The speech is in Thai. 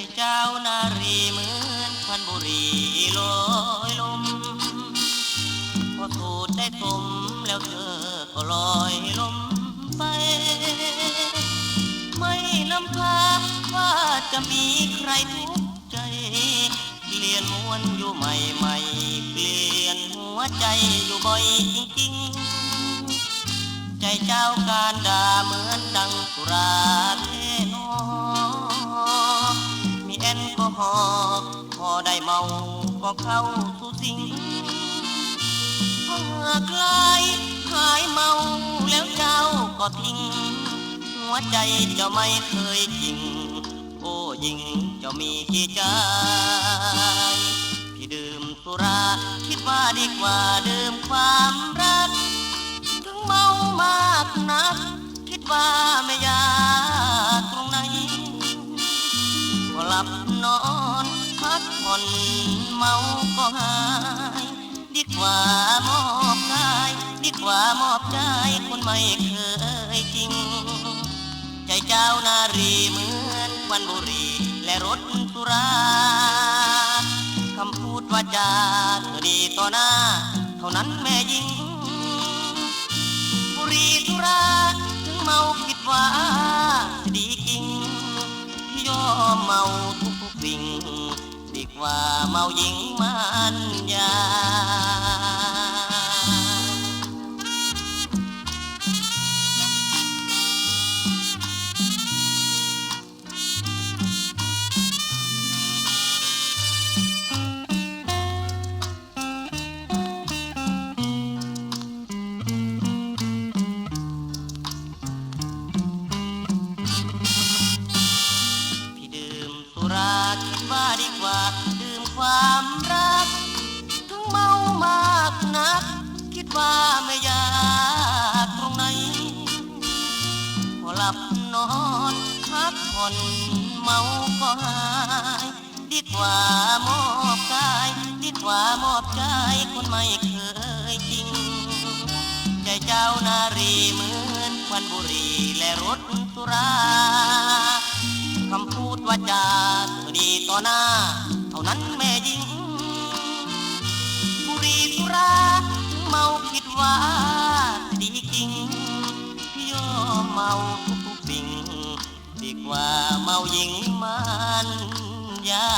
ยเจ้านารีเหมือนควันบุรีลอยลม พอสูดได้สมแล้วเธอก็ลอยลมไป ไม่นำพาว่าจะมีใครทุกใจ เปลี่ยนมวนอยู่ใหม่ใหม่เปลี่ยนหัวใจอยู่บ่อยจริงๆ ใจเจ้าการด่าเหมือนดังสุรา ก็เข้าสู่สิ่งพอหากลายหายเมาแล้วเจ้าก็ทิ้ง หัวใจเจ้าไม่เคยจริง โอ้ยิงเจ้ามีกี่ใจพี่ดื่มสุราคิดว่าดีกว่าดื่มความรัก ถึงเมามากนัก คิดว่าไม่ยากตรงไหนพอหลับนอน พักผ่อนเมาก็หาย ดีกว่ามอบกายดีกว่ามอบใจคนไม่เคยจริง ใจเจ้านารีเหมือนควันบุหรีและรถสุราคำพูดว่าจาเธอดีต่อหน้า เท่านั้นแม่ยิง บุหรีสุรา ว่าเมาหญิงมันยา พี่ดื่มสุราคิดว่าดีกว่า ความรักถึงเมามากนัก คิดว่าไม่ยากตรงไหนพอหลับนอนพักผ่อนเมาก็หาย ดีกว่ามอบกาย ดีกว่ามอบใจคนไม่เคยจริง ใจเจ้านารีเหมือนควันบุหรีและรถสุรา นั้นแม่ยิงบุรีสุราเมาคิดว่าดีจริงพี่ยอมเมาทุกสิ่งดีกว่าเมายิงมันยา